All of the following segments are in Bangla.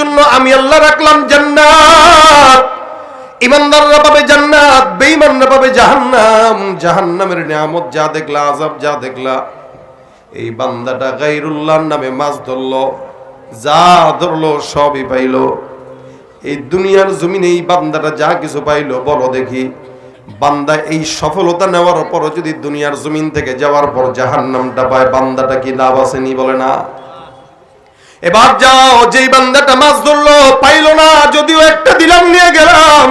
জন্য আমি আল্লাহ রাখলাম জান্নাত। ইমানদাররা পাবে জান্নাত, বেঈমানরা পাবে জাহান্নাম। জাহান্নামের নিয়ামত যা দেখলা, আযাব যা দেখলা। এই বান্দাটা গাইরুল্লাহর নামে মাছ ধরলো, যা ধরলো সবই পাইলো। এই দুনিয়ার জমিনে এই বান্দাটা যা কিছু পাইলো, বলো দেখি। বান্দা এই সফলতা নেওয়ার পর যদি দুনিয়ার জমিন থেকে যাওয়ার পর জাহান্নামটা পায়, বান্দাটা কি লাভ আসেনি বলে না? এবার যাও, যেই বান্দাটা মাছ ধরলো, পাইলো না, যদিও একটা দিলাম, নিয়ে গেলাম।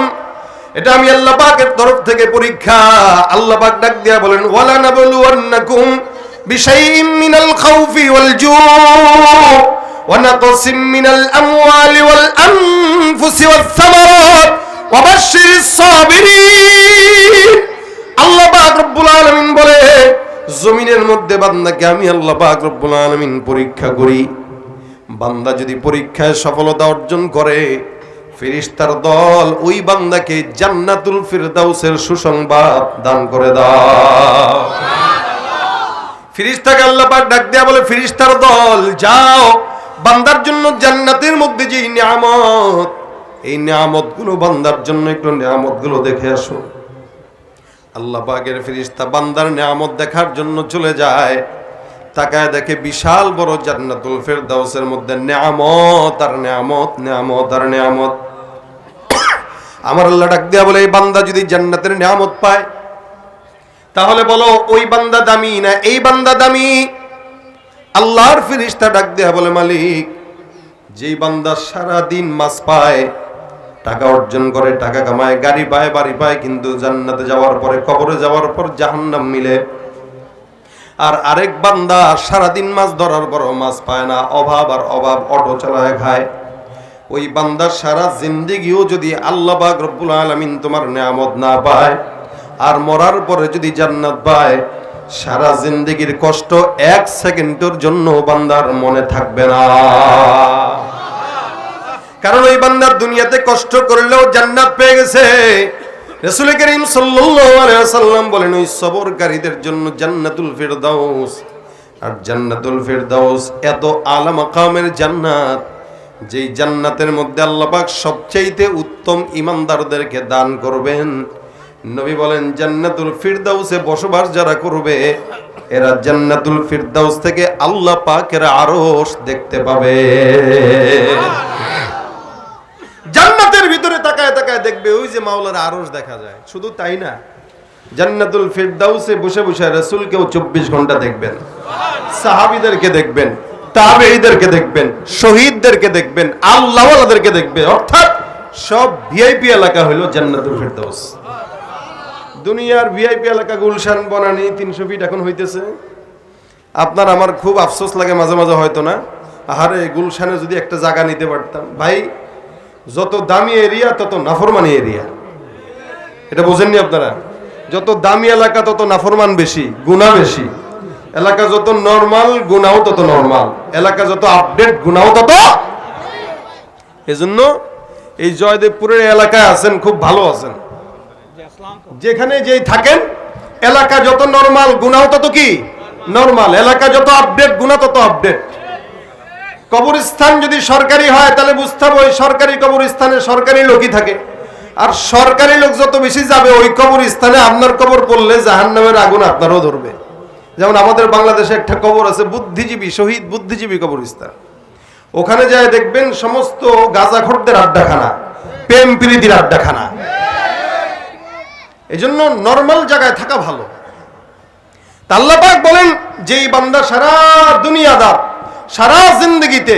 এটা আমি আল্লাহ পাকের তরফ থেকে পরীক্ষা। আল্লাহ পাক ডাক দিয়া বলেন, ওয়ালা নাবলুয়ান্নাকুম বিশাইইম মিনাল খাউফি ওয়াল জু' ওয়াল আনফুসি ওয়াস সামারাত, ওয়া বাশশিরিস সাবিরিন। আল্লাহ পাক রব্বুল আলামিন বলে, জমিনের মধ্যে বান্দাকে আমি আল্লাহ পাক রব্বুল আলামিন পরীক্ষা করি। বান্দা যদি পরীক্ষায় সফলতা অর্জন করে, ফিরিস্তার দল ওই বান্দাকে জান্নাতুল ফিরদাউসের সুসংবাদ দান করে দাও। ফিরিস্তাকে আল্লাহ পাক ডাক দেয়া বলে, ফিরিস্তার দল, যাও। বান্দার জন্য জান্নাতের মধ্যে যে নিয়ামত, এই নিয়ামতগুলো বান্দার জন্য একটু নিয়ামতগুলো দেখে আসো। আল্লাহ পাকের ফিরিস্তা বান্দার নিয়ামত দেখার জন্য চলে যায়। তাকায় দেখে বিশাল বড় জান্নাতুল ফেরদাউসের মধ্যে নেয়ামত আর নিয়ামত নিয়ামত আর নিয়ামত। আমার আল্লাহ ডাক দেয়া বলে, এই বান্দা যদি জান্নাতের নেয়ামত পায়, তাহলে বলো, ওই বান্দা দামি না এই বান্দা দামি? আল্লাহর ফিরিস্তা ডাক দেয়া বলে, মালিক, যেই বান্দা সারা দিন মাছ পায়, টাকা অর্জন করে, টাকা কামায়, গাড়ি পায়, বাড়ি পায়, কিন্তু জান্নাতে যাওয়ার পরে, কবরে যাওয়ার পর জাহান্নাম মিলে আর আরেক বান্দা সারাদিন মাছ ধরার পরও মাছ পায় না, অভাব আর অভাব অটো চালায় খায়। ওই বান্দার সারা জিন্দিগিও যদি আল্লাহ পাক রব্বুল আলামিন তোমার নিয়ামত না পায় আর মরার পরে যদি জান্নাত পায়, সারা জিন্দিগির কষ্ট এক সেকেন্ডের জন্য বান্দার মনে থাকবে না। কারণ ওই বান্দার দুনিয়াতে কষ্ট করলেও জান্নাত পেয়ে গেছে। রসুল করিম সাল্লাম বলেন, ওই সবরকারীদের জন্য জান্নাতুল ফিরদাউস। আর জান্নাতুল ফিরদাউস এত আলা মাকামের জান্নাত, যেই জান্নাতের মধ্যে আল্লাহ পাক সবচাইতে উত্তম ইমানদারদেরকে দান করবেন। নবী বলেন, জান্নাতুল ফিরদাউসে বসবাস যারা করবে, এরা জান্নাতুল ফিরদাউস থেকে আল্লাহ পাকের আরশ দেখতে পাবে। তাকায় দেখবে ওই যে মাওলার আরশ দেখা যায়। শুধু তাই না, জান্নাতুল ফিরদাউসে বসে বসে রাসূলকেও 24 ঘণ্টা দেখবেন, সাহাবীদেরকে দেখবেন, তাবেঈদেরকে দেখবেন, শহীদদেরকে দেখবেন, আল্লাহওয়ালাদেরকে দেখবে, অর্থাৎ সব ভিআইপি এলাকা হলো জান্নাতুল ফিরদাউস। দুনিয়ার ভিআইপি এলাকা গুলশান, বনানি, তিনশো ফিট এখন হইতেছে। আপনার আমার খুব আফসোস লাগে মাঝে মাঝে হয়তো না। আহারে, গুলশানে যদি একটা জায়গা নিতে পারতাম। ভাই যত দামি এরিয়া, তত নাফরমানি এরিয়া। এটা বোঝেননি আপনারা? যত দামি এলাকা, তত নাফরমান বেশি, গুণা বেশি। এলাকা যত নর্মাল, গুণাও তত নর্মাল। এলাকা যত আপডেট গুণাও তত এজন্য এই জয়দেবপুরের এলাকায় আছেন, খুব ভালো আছেন। যেখানে যেই থাকেন, এলাকা যত নর্মাল, গুণাও তত কি? নর্মাল। এলাকা যত আপডেট গুণা তত আপডেট কবরস্থান যদি সরকারি হয়, তাহলে বুঝতে হবে ওই সরকারি কবরস্থানে সরকারি লোকই থাকে। আর সরকারি লোক যত বেশি যাবে, ওই কবরস্থানে আপনার কবর পড়লে জাহান নামের আগুন আপনারও ধরবে। যেমন আমাদের বাংলাদেশে একটা কবর আছে, বুদ্ধিজীবী, শহীদ বুদ্ধিজীবী কবরস্থান। ওখানে যায় দেখবেন সমস্ত গাঁজাখোরদের আড্ডাখানা, প্রেম প্রীতির আড্ডাখানা। এই জন্য নর্মাল জায়গায় থাকা ভালো। তা আল্লাহ পাক বলেন, যেই বান্দা সারা দুনিয়াদার সারা জিন্দগিতে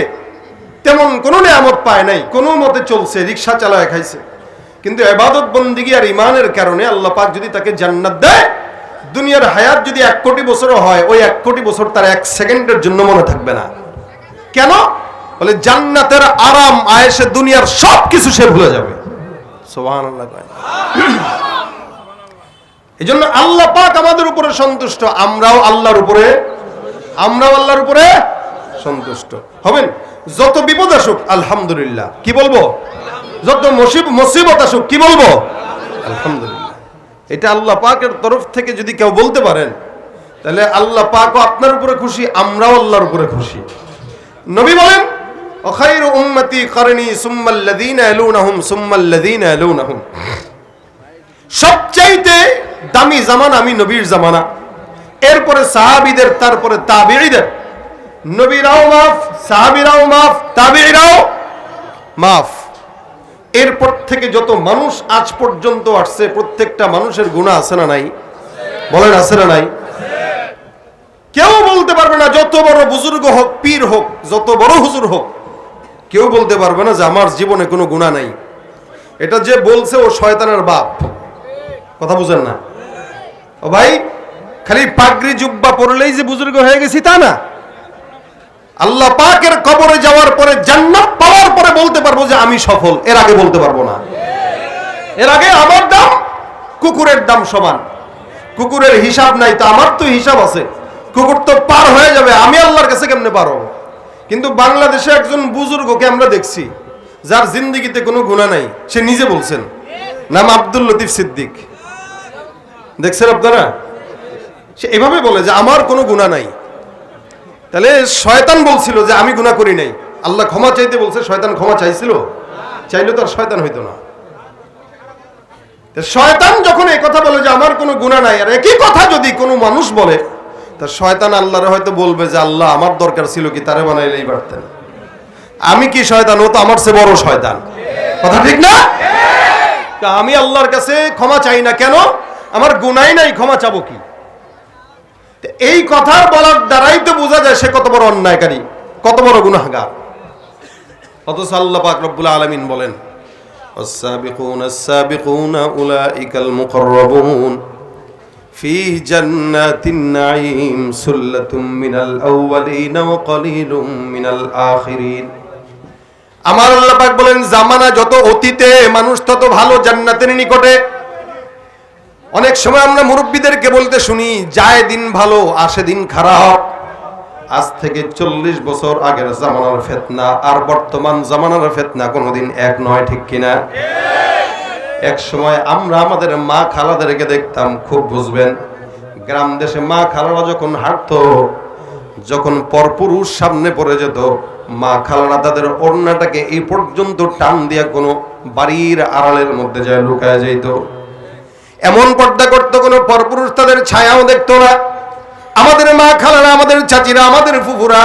তেমন কোনো নিয়ামত পায় নাই, কোনো মতে চলছে, রিক্সা চালায় খাইছে। কিন্তু এবাদত বন্দিগি আর ইমানের কারণে আল্লাহ পাক যদি তাকে জান্নাত দেয়, দুনিয়ার হায়াত যদি এক কোটি বছরও হয়, ওই এক কোটি বছর তার এক সেকেন্ডের জন্য মনে থাকবে না। কেন? বলে জান্নাতের আরাম আয়েসে দুনিয়ার সব কিছু সে ভুলে যাবে। এই জন্য আল্লাহ পাক আমাদের উপরে সন্তুষ্ট। আমরাও আল্লাহর উপরে, আমরাও আল্লাহর উপরে সন্তুষ্ট। হবেন? যত বিপদ আসুক, আলহামদুলিল্লাহ। কি বলব? যত মুসিবত আসুক, কি বলব? আলহামদুলিল্লাহ। এটা আল্লাহ পাকের তরফ থেকে যদি কেউ বলতে পারেন, তাহলে আল্লাহ পাক আপনার উপরে খুশি, আমরাও আল্লাহর উপরে খুশি। নবী বলেন অখাইর উম্মতি করণি সুম্মাল্লাদিন এলুনাহুম সুম্মাল্লাদিন এলুনাহুম সবচাইতে দামি জামানা আমি নবীর জামানা। এরপরে সাহাবিদের, তারপরে তাবিদের নবীরাও মাফ, সাহাবীরাও মাফ, তাবিঈরাও মাফ। এরপর থেকে যত মানুষ আজ পর্যন্ত আসছে, প্রত্যেকটা মানুষের গুণা আছে না নাই? বলেন, আছে না নাই? কেউ বলতে পারবে না, যত বড় বুজুর্গ হোক, পীর হোক, যত বড় হুজুর হোক, কেউ বলতে পারবে না যে আমার জীবনে কোনো গুণা নাই। এটা যে বলছে ও শয়তানের বাপ। কথা বুঝেন না? ও ভাই, খালি পাগড়ি জুব্বা পরলেই যে বুজুর্গ হয়ে গেছি তা না? আল্লাহ পাকের কবরে যাওয়ার পরে, জান্নাত পাওয়ার পরে বলতে পারব যে আমি সফল। এর আগে বলতে পারব না। এর আগে আমার দাম কুকুরের দাম সমান। কুকুরের হিসাব নাই তো আমার তো হিসাব আছে। কুকুর তো পার হয়ে যাবে, আমি আল্লাহর কাছে কেমনে পারো কিন্তু বাংলাদেশে একজন বুজুর্গকে আমরা দেখছি, যার জিন্দগিতে কোনো গুণা নাই। সে নিজে বলছেন, নাম আব্দুল লতিফ সিদ্দিক। দেখছেন আপনারা? সে এভাবে বলে যে আমার কোনো গুণা নাই। তাহলে শয়তান বলছিল যে আমি গুণা করি নাই। আল্লাহ ক্ষমা চাইতে বলছে, শয়তান ক্ষমা চাইছিল? চাইলে তো আর শয়তান হইতো না। শয়তান যখন এই কথা বলে যে আমার কোনো গুণা নাই, আর একই কথা যদি কোনো মানুষ বলে, তা শয়তান আল্লাহরে হয়তো বলবে যে, আল্লাহ, আমার দরকার ছিল কি তারে বানাইলেই পারতেন আমি কি শয়তান? ও তো আমার চেয়ে বড় শয়তান। কথা ঠিক না? আমি আল্লাহর কাছে ক্ষমা চাই না কেন? আমার গুনাই নাই, ক্ষমা চাবো কি? এই কথা বলার দ্বারাই তো বোঝা যায় সে কত বড় অন্যায়কারী কত বড় গুনাহগার অথচ আল্লাহ পাক রব্বুল আলামিন বলেন السابقون السابقون أولئك المقربون في جنات النعيم سلة من الأولين وقليل من الآخرين আমার আল্লাহ পাক বলেন জামানা যত অতীতে মানুষ তত ভালো জান্নাতের নিকটে অনেক সময় আমরা মুরব্বীদেরকে বলতে শুনি, যায় দিন ভালো, আসে দিন খারাপ। আজ থেকে চল্লিশ বছর আগের জামানার ফেতনা, আর বর্তমান জামানার ফেতনা কোনোদিন এক নয়, ঠিক কিনা? এক সময় আমরা আমাদের মা খালাদেরকে দেখতাম, খুব বুঝবেন, গ্রাম দেশে মা খালারা যখন হাঁটতো, যখন পরপুরুষ সামনে পড়ে যেত, মা খালারা তাদের ওড়নাটাকে এই পর্যন্ত টান দিয়া কোনো বাড়ির আড়ালের মধ্যে যায় লুকায় যাইত। এমন পর্দা করতো কোনো পরপুরুষ তাদের ছায়াও দেখতো না। আমাদের মা খালারা, আমাদের চাচিরা, আমাদের ফুফুরা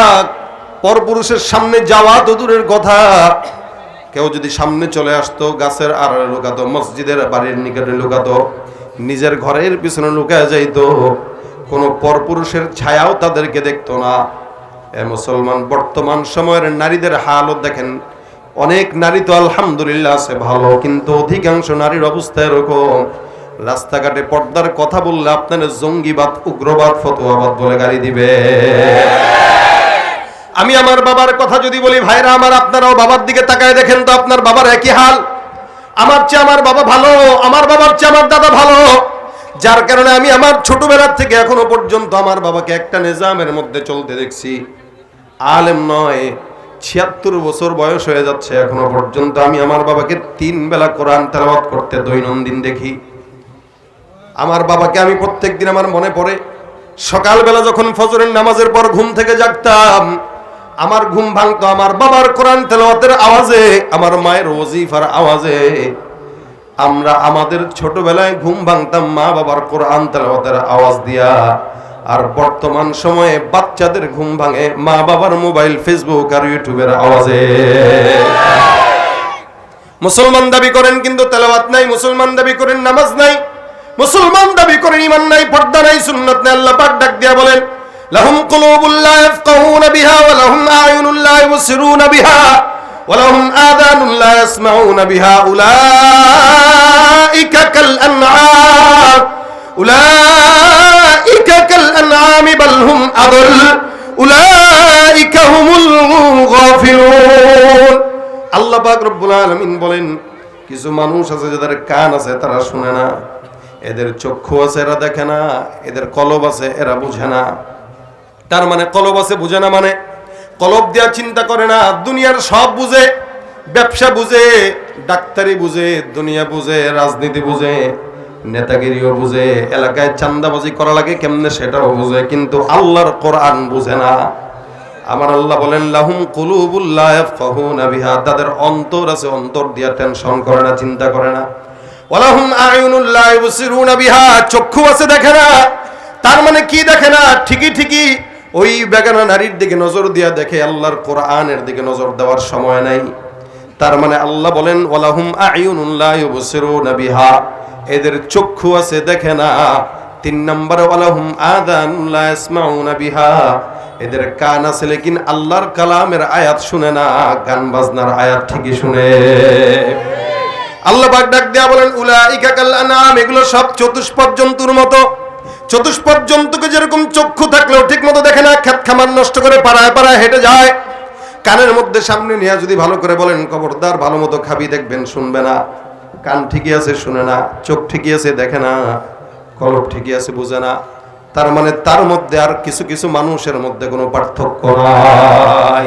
পরপুরুষের সামনে যাওয়া তো দূরের কথা। কেউ যদি সামনে চলে আসতো, গাছের আড়ালে লুকাতো, মসজিদের বাড়ির নিকটে লুকাতো, নিজের ঘরের পিছনে লুকায় যাইতো, কোনো পরপুরুষের ছায়াও তাদেরকে দেখতো না। এ মুসলমান, বর্তমান সময়ের নারীদের হালত দেখেন, অনেক নারী তো আলহামদুলিল্লাহ আছে ভালো, কিন্তু অধিকাংশ নারীর অবস্থা এরকম। রাস্তাঘাটে পর্দার কথা বললে আপনার জঙ্গিবাদ, উগ্রবাদ, ফতোয়াবাদ বলে গাড়ি দিবে। আমি আমার বাবার কথা যদি বলি, ভাইরা, আমার আপনারাও বাবার দিকে তাকায় দেখেন তো আপনার বাবার একই হাল। আমার চেয়ে আমার বাবা ভালো, আমার বাবার চেয়ে আমার দাদা ভালো। যার কারণে আমি আমার ছোটবেলার থেকে এখনও পর্যন্ত আমার বাবাকে একটা নিজামের মধ্যে চলতে দেখছি। আলেম নয়, ছিয়াত্তর বছর বয়স হয়ে যাচ্ছে এখনও পর্যন্ত। আমি আমার বাবাকে তিন বেলা কোরআন তেলাওয়াত করতে দৈনন্দিন দেখি। আমার বাবাকে আমি প্রত্যেক দিন আমার মনে পড়ে। সকালবেলা যখন ফজরের নামাজের পর ঘুম থেকে জাগতাম, আমার ঘুম ভাঙতো আমার বাবার কোরআন তেলাওয়াতের আওয়াজে, আমার মায়ের ওজিফার আওয়াজে। আমরা আমাদের ছোটবেলায় ঘুম ভাঙতাম মা বাবার কোরআন তেলাওয়াতের আওয়াজ দিয়া। আর বর্তমান সময়ে বাচ্চাদের ঘুম ভাঙে মা বাবার মোবাইল, ফেসবুক আর ইউটিউবের আওয়াজে। মুসলমান দাবি করেন কিন্তু তেলাওয়াত নাই, মুসলমান দাবি করেন নামাজ নাই। মুসলমান দাবি করেন ইমান নাই, পর্দা নাই, সুন্নাত নাই, আল্লাহ পাক ডাক দিয়া বলেন, লাহুম কুলুবুল লা ইয়াফকাহুনা বিহা ওয়া লাহুম আয়ুনুল লা ইউবসিরুনা বিহা ওয়া লাহুম আযানুন লা ইয়াসমাউনা বিহা উলাইকা কাল আনআম উলাইকা কাল আনআম বাল হুম আদল, উলাইকা হুমুল গাফিলুন। আল্লাহ পাক রব্বুল আলামিন বলেন, কিছু মানুষ আছে যাদের কান আছে, তারা শুনে না। এদের চক্ষু আছে, এরা দেখে না। এদের কলব আছে, এরা বুঝে না। তার মানে কলব আছে, বুঝে না মানে? কলব দেওয়া চিন্তা করে না, দুনিয়ার সব বুঝে, ব্যবসা বুঝে, ডাক্তারি বুঝে, দুনিয়া বুঝে, রাজনীতি বুঝে, নেতাগিরিও বুঝে, এলাকায় চান্দাবাজি করা লাগে কেমনে সেটাও বুঝে, কিন্তু আল্লাহর কোরআন বুঝে না। আমার আল্লাহ বলেন, লাহুম কুলুবুল্লাহ বিহা। তাদের অন্তর আছে, অন্তর দিয়া টেনশন করে না, চিন্তা করে না। বিহা। চক্ষু আছে দেখে না। তার মানে কি দেখে না? ঠিকই ঠিকই। ওই বেগানা নারীর দিকে নজর দিয়া দেখে আল্লাহর কোরআনের দিকে নজর দেওয়ার সময় নাই। তার মানে আল্লাহ বলেন বিহা। এদের চক্ষু আছে দেখে না। তিন নম্বরে, ওয়ালাহুম আদানুল্লাহ এদের কান আছে লেকিন আল্লাহর কালামের আয়াত শুনে না। গান বাজনার আয়াত ঠিকই শুনে। আল্লাহ পাক ডাক দেয়া বলেন, উলাইকা কাল আনাম এগুলো সব চতুষ্পদ জন্তুর মতো। চতুষ্পদ জন্তুকে যেরকম চক্ষু থাকলেও ঠিক মতো দেখে না খেত খামার নষ্ট করে পাড়ায় পাড়ায় হেঁটে যায়। কানের মধ্যে সামনে নিয়ে যদি ভালো করে বলেন, খবরদার, ভালো মতো খাবি, দেখবেন শুনবে না। কান ঠিকই আছে, শুনে না। চোখ ঠিকই আছে, দেখে না। কলব ঠিকই আছে, বুঝে না। তার মানে তার মধ্যে আর কিছু কিছু মানুষের মধ্যে কোনো পার্থক্য নাই।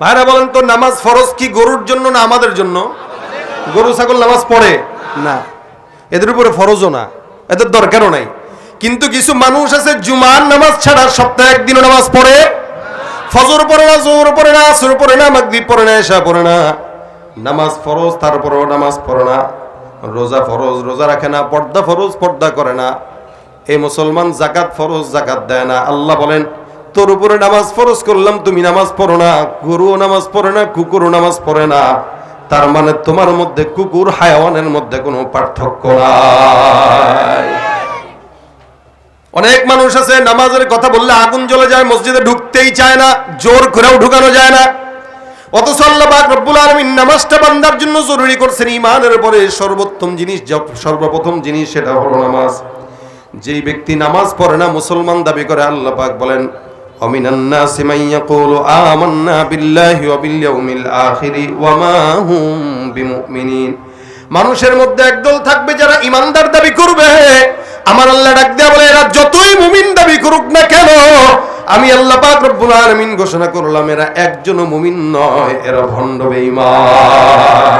ভাইরা বলেন তো, নামাজ ফরজ কি গরুর জন্য না আমাদের জন্য? গরু ছাগল নামাজ পড়ে? না। এদের উপরে ফরজও না এদের দরকারও নাই। কিন্তু কিছু মানুষ আছে জুমার নামাজ ছাড়া সপ্তাহে একদিনও নামাজ পড়ে ফজর পড়ে না জোর পড়ে না আসর পড়ে না মাগরিব পড়ে না এশা পড়ে না। নামাজ ফরজ তারপরেও নামাজ পড়ে না। রোজা ফরজ রোজা রাখে না পর্দা ফরজ পর্দা করে না। এই মুসলমান জাকাত ফরজ জাকাত দেয় না। আল্লাহ বলেন তোর উপরে নামাজ ফরজ করলাম তুমি নামাজ পড়ো না। গরুও নামাজ পড়ে না কুকুরও নামাজ পড়ে না। তার মানে তোমার মধ্যে কুকুর হায়াওয়ানের মধ্যে কোনো পার্থক্য নাই। অনেক মানুষ আছে, নামাজের কথা বললে আগুন জ্বলে যায়, মসজিদে ঢুকতেই চায় না, জোর করেও ঢুকানো যায় না। অথচ জন্য জরুরি করছেন সর্বোত্তম জিনিস সর্বপ্রথম জিনিস হলো নামাজ। যেই ব্যক্তি নামাজ পড়ে না, মুসলমান দাবি করে, আল্লাহ বলেন ومن الناس من يقول آمنا بالله وباليوم الآخر وما هم بمؤمنين মানুষের মধ্যে একদল থাকবে যারা ইমানদার দাবি করবে আমার আল্লাহ ডাক দেয়া বলে এরা যতই মুমিন দাবি করুক না কেন আমি আল্লাহ পাক রব্বুল আলামিন ঘোষণা করলাম এরা একজনও মুমিন নয় এরা ভণ্ড বেঈমান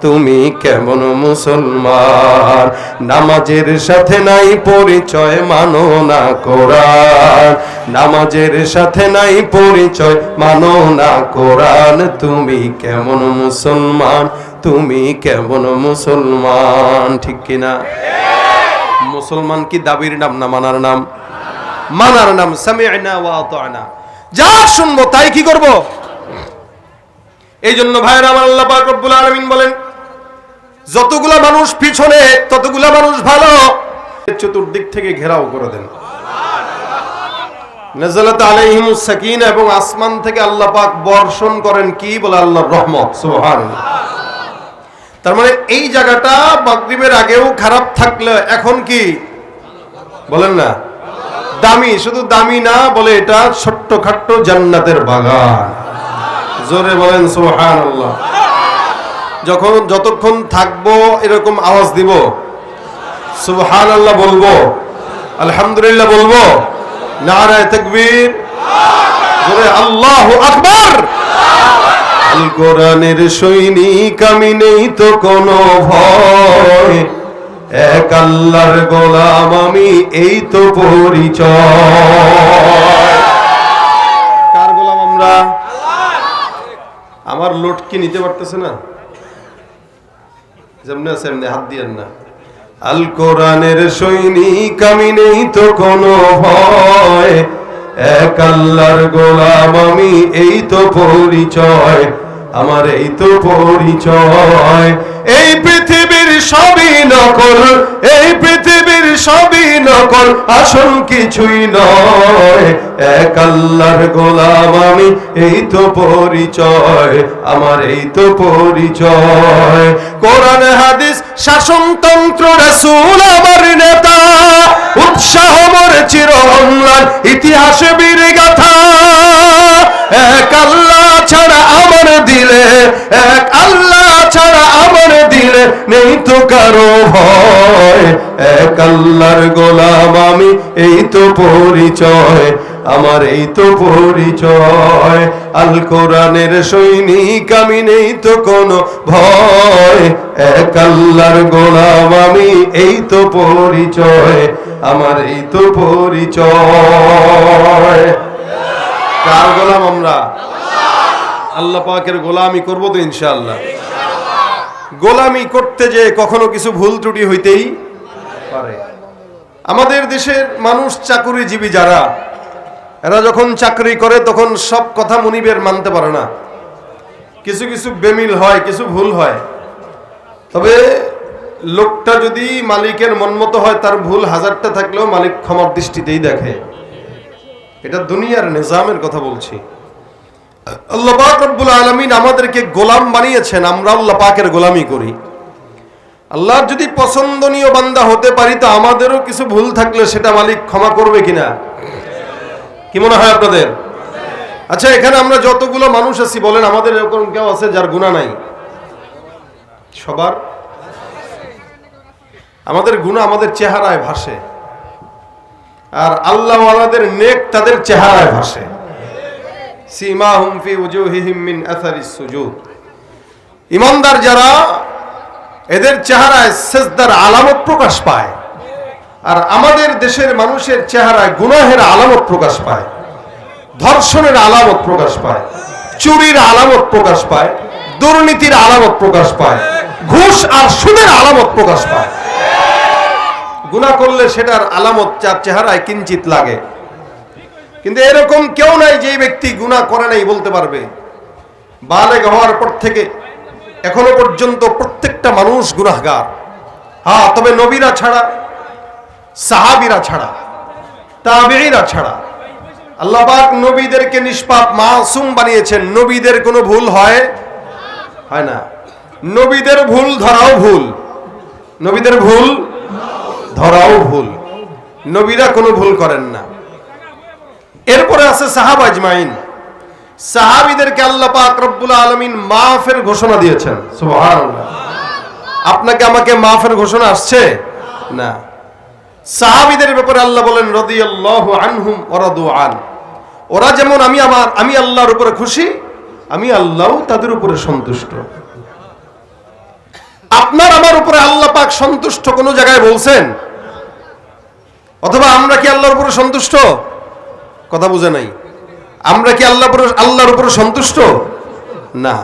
তুমি কেমন মুসলমান? নামাজের সাথে নাই পরিচয়, মানো না কোরআন। নামাজের সাথে নাই পরিচয়, মানো না কোরআন। তুমি কেমন মুসলমান? তুমি কেমন মুসলমান? ঠিক কিনা মুসলমান কি দাবির নাম না মানার নাম? মানার নাম সামি'না ওয়া আতা'না। যা শুনব তাই কি করব? এই জন্য ভাইরা আমার আল্লাহ পাক রব্বুল আলামিন বলেন যতগুলা মানুষ পিছনে, ততগুলা মানুষ ভালো। চতুর্দিক থেকে ঘেরাও করে দেন। নাজালাত আলাইহিমুস সাকিনা এবং আসমান থেকে আল্লাহ পাক বর্ষণ করেন কি বলে? আল্লাহর রহমত। সুবহানাল্লাহ। তার মানে এই জায়গাটা মাগরিবের আগেও খারাপ থাকলে এখন কি? বলেন না। দামি, শুধু দামি না বলে এটা ছোট্ট খাট্ট জান্নাতের বাগান। জোরে বলেন সুবহানাল্লাহ। যখন যতক্ষণ থাকব এরকম আওয়াজ দিব। সুবহানাল্লাহ বলব। আলহামদুলিল্লাহ বলব। নারায় তাকবীর। আল্লাহু আকবার। আল কোরআনের সৈনিক আমি নেই তো কোনো ভয়। এক আল্লাহর গোলাম আমি, এই তো পরিচয়। কার গোলাম আমরা? আমার লোট কি নিতে পারতেছে না? আছে, এমনি হাত দিয়েন না। আল কোরআনের সৈনিক আমি নেই তো কোনো ভয়। এক আল্লাহর গোলাম আমি, এই তো পরিচয়। আমার এই তো পরিচয়। এই পৃথিবীর সবই নকল, এই পৃথিবীর সবই নকল, আসল কিছুই নয়। এক আল্লাহর গোলাম আমি, এই তো পরিচয়, আমার এই তো পরিচয়। কোরআন, হাদিস, শাসনতন্ত্র, রাসূল, আমার নেতা, উৎসাহ মোর চির অম্লান ইতিহাসে বীর গাথা এক আল্লাহ ছাড়া আমার দিলে এক নেই কারও ভয়। এক আল্লাহর গোলাম আমি, এই তো পরিচয়। আমার এই তো পরিচয়। আল কোরআনের সৈনিক আমি, নেই তো কোনো ভয়। এক আল্লাহর গোলাম আমি, এই তো পরিচয়। আমার এই তো পরিচয়। কার গোলাম আমরা? আল্লাহ পাকের গোলামি করব তো ইনশাআল্লাহ। গোলামি করতে যে কখনো কিছু ভুল ত্রুটি হইতেই পারে। আমাদের দেশের মানুষ চাকুরিজীবী যারা, এরা যখন চাকরি করে তখন সব কথা মনিবের মানতে পারে না। কিছু কিছু বেমিল হয়, কিছু ভুল হয়। তবে লোকটা যদি মালিকের মনমতো হয়, তার ভুল হাজারটা থাকলেও মালিক ক্ষমার দৃষ্টিতেই দেখে। এটা দুনিয়ার নিজামের কথা বলছি। আল্লাহ রব্বুল আলমিন আমাদেরকে গোলাম বানিয়েছেন, আমরা আল্লাহ পাকের গোলামি করি। আল্লাহর যদি পছন্দনীয় বান্দা হতে পারি, তো আমাদেরও কিছু ভুল থাকলে সেটা মালিক ক্ষমা করবে কিনা? কি মনে হয় আপনাদের? আচ্ছা এখানে আমরা যতগুলো মানুষ আছি, বলেন আমাদের এরকম কেউ আছে যার গুণা নাই? সবার? আমাদের গুণা আমাদের চেহারায় ভাসে। আর আল্লাহ আলাদের নেক তাদের চেহারায় ভাসে। মিন ইমানদার যারা এদের চেহারায় সেজদার আলামত প্রকাশ পায় আর আমাদের দেশের মানুষের চেহারায় গুনাহের আলামত প্রকাশ পায়, ধর্ষণের আলামত প্রকাশ পায়, চুরির আলামত প্রকাশ পায়, দুর্নীতির আলামত প্রকাশ পায়, ঘুষ আর সুদের আলামত প্রকাশ পায়। গুনাহ করলে সেটার আলামত চার চেহারায় কিঞ্চিত লাগে। কিন্তু এরকম কেউ নাই যে ব্যক্তি গুনাহ করে নাই বলতে পারবে। বালেগ হওয়ার পর থেকে এখনও পর্যন্ত প্রত্যেকটা মানুষ গুনাহগার। হ্যাঁ তবে নবীরা ছাড়া, সাহাবিরা ছাড়া, তাবেঈরা ছাড়া আল্লাহ পাক নবীদেরকে নিষ্পাপ, মাসুম বানিয়েছেন। নবীদের কোনো ভুল হয়? হয় না। নবীদের ভুল ধরাও ভুল। নবীদের ভুল ধরাও ভুল। নবীরা কোনো ভুল করেন না। এরপরে আছে সাহাব আজমাইন। সাহাবিদেরকে আল্লাহ পাক রব্বুল আলমিন মাফের ঘোষণা দিয়েছেন। আপনাকে আমাকে মাফের ঘোষণা আসছে? না। সাহাবিদের ব্যাপারে আল্লাহ বলেন আনহুম আন। ওরা যেমন আমি আমার, আমি আল্লাহর উপরে খুশি, আমি আল্লাহ তাদের উপরে সন্তুষ্ট। আপনার আমার উপরে আল্লাহ পাক সন্তুষ্ট কোন জায়গায় বলছেন? অথবা আমরা কি আল্লাহর উপরে সন্তুষ্ট? কথা বুঝে নাই। আমরা কি আল্লাহ আল্লাহর উপরে সন্তুষ্ট? না।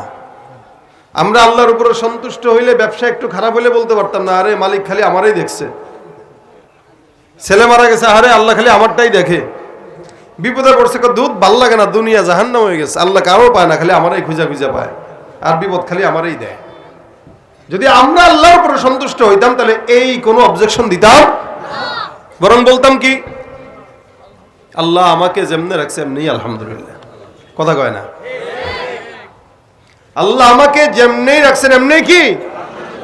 আমরা আল্লাহর উপরে সন্তুষ্ট হইলে ব্যবসা একটু খারাপ হইলে বলতে পারতাম না, আরে মালিক খালি আমারই দেখছে। ছেলে মারা গেছে, আরে আল্লাহ খালি আমারটাই দেখে। বিপদে পড়ছে দুধ ভালো লাগে না, দুনিয়া জাহান্ন হয়ে গেছে, আল্লাহ কারও পায় না, খালি আমারই খুঁজা খুঁজা পায়। আর বিপদ খালি আমারই দেয়। যদি আমরা আল্লাহর উপরে সন্তুষ্ট হইতাম, তাহলে এই কোনো অবজেকশন দিতাম? বরং বলতাম কি আল্লাহ আমাকে যেমনে রাখছে এমনি আলহামদুলিল্লাহ। কথা কয় না? আল্লাহ আমাকে যেমনি রাখছেন এমনি কি?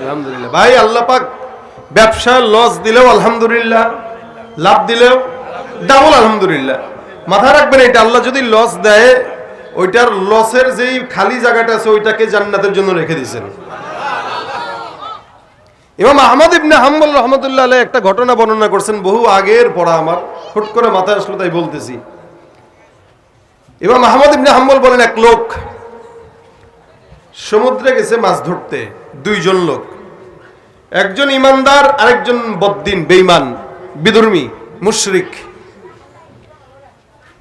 আলহামদুলিল্লাহ। ভাই, আল্লাহ পাক ব্যবসায় লস দিলেও আলহামদুলিল্লাহ, লাভ দিলেও ডাবল আলহামদুলিল্লাহ। মাথা রাখবেন এটা, আল্লাহ যদি লস দেয়, ওইটার লসের যেই খালি জায়গাটা আছে, ওইটাকে জান্নাতের জন্য রেখে দিয়েছেন। ইমাম আহমদ ইবনে হাম্বল রহমতুল্লাহ একটা ঘটনা বর্ণনা করছেন, বহু আগের পড়া আমার, হুট করে মাথায় আসলো তাই বলতেছি। ইমাম আহমদ ইবনে হাম্বল বলেন, এক লোক সমুদ্রে গেছে মাছ ধরতে, দুইজন লোক। একজন ইমানদার, আরেকজন বদ্দিন বেইমান বিদুর্মী, মুশরিক।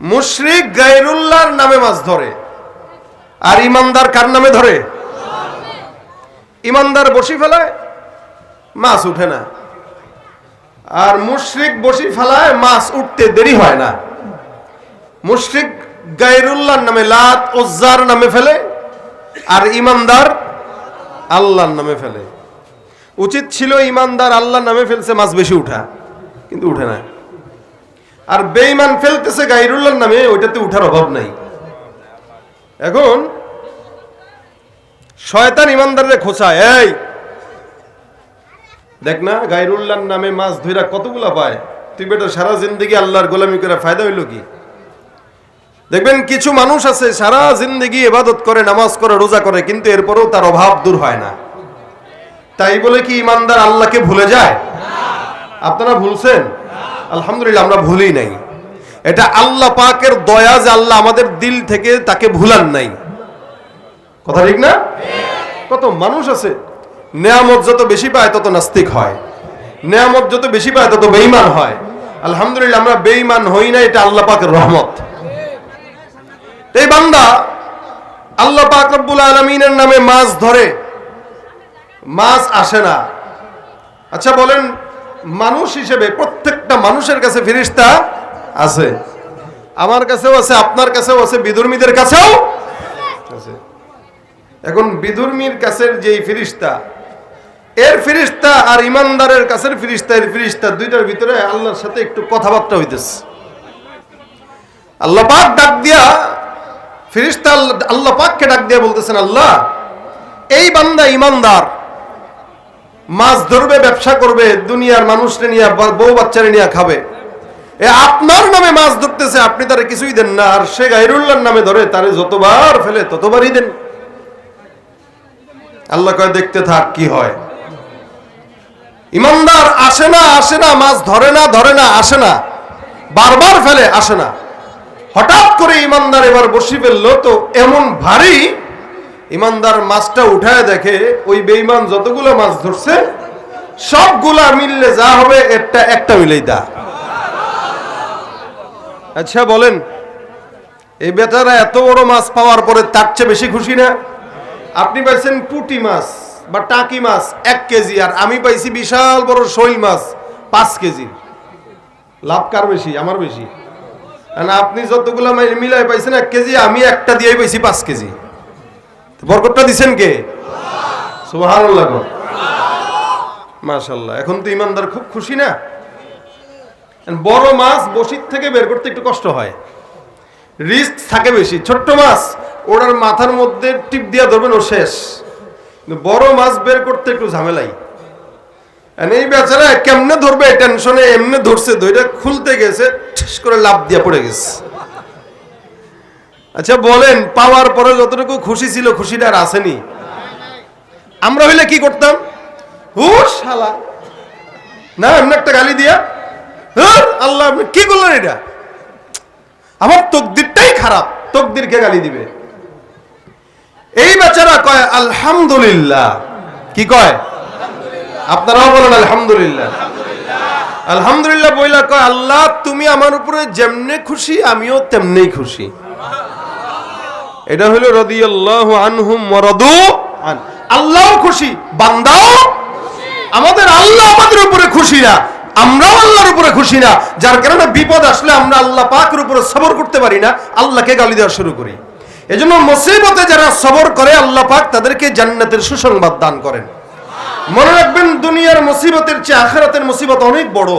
মুশরিক গায়রুল্লাহর নামে মাছ ধরে। আর ইমানদার কার নামে ধরে? ইমানদার বসি ফেলায়? মাছ উঠে না। আর মুশরিক বসি ফেলায় মাছ উঠতে দেরি হয় না। মুশরিক গায়রুল্লাহর নামে লাত ওজ্জার নামে ফেলে আর ইমানদার আল্লাহর নামে ফেলে। উচিত ছিল ইমানদার আল্লাহর নামে ফেলছে মাছ বেশি উঠা, কিন্তু উঠে না। আর বেঈমান ফেলতেছে গাইরুল্লাহর নামে, ওইটাতে উঠার অভাব নাই। এখন শয়তান ইমানদারের খোঁচায়, এই দেখ না গাইরুল্লাহর নামে মাছ ধইরা কতগুলা পায়? তুই বেটা সারা জিন্দগি আল্লাহর গোলামি করে ফায়দা হইল কি? দেখবেন কিছু মানুষ আছে, সারা জিন্দগি এবাদত করে, নামাজ করে, রোজা করে, কিন্তু এরপরেও তার অভাব দূর হয় না। তাই বলে কি ইমানদার আল্লাহকে ভুলে যায়? আপনারা ভুলছেন? আলহামদুলিল্লাহ, আমরা ভুলি নাই। এটা আল্লাহ পাকের দয়া যে আল্লাহ আমাদের দিল থেকে তাকে ভুলান নাই। কথা ঠিক না? কত মানুষ আছে নেয়ামত যত বেশি পায় তত নাস্তিক হয়। নেয়ামত যত বেশি পায় তত বেঈমান হয়। আলহামদুলিল্লাহ, আমরা বেঈমান হই না, এটা আল্লাহ পাকের রহমত। এই বান্দা আল্লাহ পাক রব্বুল আলমিনের নামে মাছ ধরে। মাছ আসে না। আচ্ছা বলেন, মানুষ হিসেবে প্রত্যেকটা মানুষের কাছে ফিরিস্তা আছে। আমার কাছেও আছে, আপনার কাছেও আছে বিধর্মীদের কাছেও আছে। এখন বিধর্মীর কাছের যেই ফিরিস্তা এর ফিরিস্তা আর ইমানদারের কাছের ফিরিস্তা, এর ফিরিস্তা দুইটার ভিতরে আল্লাহর সাথে একটু কথাবার্তা হইতেছে। আল্লাহ পাক ডাক দিয়া, ফিরিস্তা আল্লাহ- পাককে ডাক দিয়া বলতেছেন, আল্লাহ, এই বান্দা ইমানদার, মাছ ধরবে, ব্যবসা করবে, দুনিয়ার মানুষরে নিয়ে, বউ বাচ্চারে নিয়ে খাবে। এ আপনার নামে মাছ ধরতেছে, আপনি তারে কিছুই দেন না, আর সে গাইরুল্লাহর নামে ধরে তারে যতবার ফেলে ততবারই দেন। আল্লাহ কয়, দেখতে থাক কি হয়। ইমানদার আসে না আসে না, মাছ ধরে না ধরে না, আসে না। বারবার ফেলে, আসে না। হঠাৎ করে ইমানদার এবার বসি ফেলল, তো এমন ভারী ইমানদার মাছটা উঠায় দেখে ওই বেইমান যতগুলো মাছ ধরছে, সবগুলা মিললে যা হবে, একটা একটা মিলেই দা আচ্ছা বলেন, এই বেচারা এত বড় মাছ পাওয়ার পরে তার চেয়ে বেশি খুশি না? আপনি পাইছেন পুটি মাছ। বা টাকি মাছ, এক কেজি, আর আমি পাইছি বিশাল বড় শৈল মাছ, পাঁচ কেজি। লাভ কার বেশি? আমার বেশি। আপনি যতগুলো মিলাই পাইছেন, এক কেজি, আমি একটা দিয়ে পাইছি পাঁচ কেজি। বরকতটা দিছেন কে? মাশাল্লাহ এখন তো ইমানদার খুব খুশি না? বড় মাছ বসির থেকে বের করতে একটু কষ্ট হয়। রিস্ক থাকে বেশি। ছোট্ট মাছ, ওটার মাথার মধ্যে টিপ দিয়া ধরবেন, ও শেষ। বড় মাছ বের করতে একটু ঝামেলাই। এই বেচারা কেমনে ধরবে টেনশনে এমনি ধরছে দইটা খুলতে গেছে, ঠেস করে লাভ দিয়া পড়ে গেছে। আচ্ছা বলেন, পাওয়ার পরে যতটুকু খুশি ছিল, খুশিটা আর আসেনি। আমরা হইলে কি করতাম? শালা। না, এমনি একটা গালি দিয়া আল্লাহ আপনি কি করলেন এটা? আমার তকদিরটাই খারাপ, তকদিরকে গালি দিবে। এই বেচারা কয়, আলহামদুলিল্লাহ। কি কয়? আপনারাও বলেন, আলহামদুলিল্লাহ। আলহামদুলিল্লাহ বইলা কয়, আল্লাহ, তুমি আমার উপরে যেমনে খুশি, আমিও তেমনি খুশি। এটা হলো রাদিয়াল্লাহু আনহুম ওয়ারাদু আন। আল্লাহও খুশি, বান্দাও আমাদের আল্লাহ আমাদের উপরে খুশি না, আমরাও আল্লাহর উপরে খুশি না। যার কারণে বিপদ আসলে আমরা আল্লাহ পাকের উপরে সবর করতে পারি না, আল্লাহকে গালি দেওয়া শুরু করি। এজন্য মুসিবতে যারা সবর করে, আল্লাহ পাক তাদেরকে জান্নাতের সুসংবাদ দান করেন। মনে রাখবেন, দুনিয়ার মুসিবতের চেয়ে আখেরাতের মুসিবত অনেক বড়।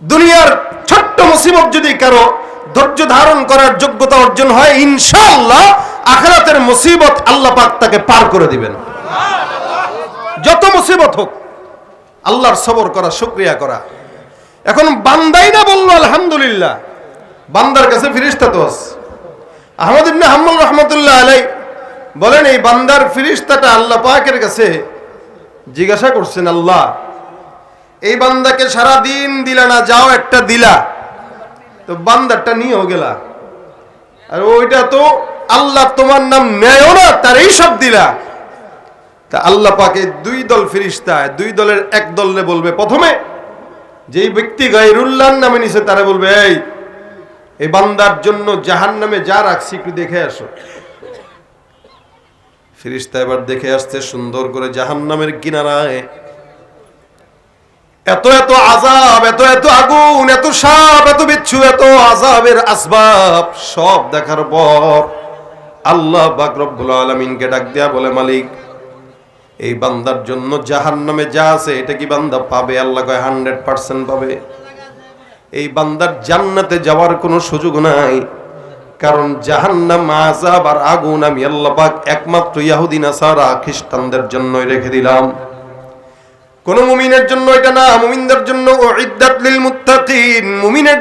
দুনিয়ার ছোট্ট মুসিবত যদি কারও ধৈর্য ধারণ করার যোগ্যতা অর্জন হয়, ইনশাআল্লাহ আখেরাতের মুসিবত আল্লাহ পাক তাকে পার করে দিবেন। যত মুসিবত হোক, আল্লাহর সবর করা, শুক্রিয়া করা। এখন বান্দাই না বলল, আলহামদুলিল্লাহ। বান্দার কাছে ফিরিস্তা তো আছে। আহমদ ইবনে হাম্মল রহমতুল্লাহ আলাই বলেন, এই বান্দার ফিরিস্তাটা আল্লাহ পাকের কাছে জিজ্ঞাসা করছেন, আল্লাহ, এই বান্দাকে সারা দিন দিলা না, যাও একটা দিলা। তো বান্দারটা নিয়েও গেলা। আর ওইটা তো আল্লাহ তোমার নাম নেয়ও না তার এই সব দিলা। তা আল্লাহ পাকে দুই দল ফিরিস্তা দুই দলের এক দলে বলবে, প্রথমে যেই ব্যক্তি গাইরুল্লাহর নামে নিছে, তারা বলবে, এই এই বান্দার জন্য জাহান নামে যা রাখছি, একটু দেখে আসো। ফিরিস্তা এবার দেখে আসছে, সুন্দর করে জাহান নামের কিনারায়। এত এত আজাব এত এত আগুন, এত সাপ, এত বিচ্ছু, এত আজাবের আসবাব, সব দেখার পর আল্লাহ বাকরবুল আলমিনকে ডাক দেয়া বলে, মালিক, এই বান্দার জন্য জাহান নামে যা আছে, এটা কি বান্দা পাবে? আল্লাহ কয় হান্ড্রেড পার্সেন্ট পাবে। এই বান্দার জান্নাতে যাওয়ার কোনো সুযোগ নাই। কারণ জাহান্নাম আযাব আর আগুন আমি আল্লাহ পাক একমাত্র ইহুদি নাসারা খ্রিস্টানদের জন্যই রেখে দিলাম। কোন মুমিনের জন্য এটা না, মুমিনদের জন্য মুমিনের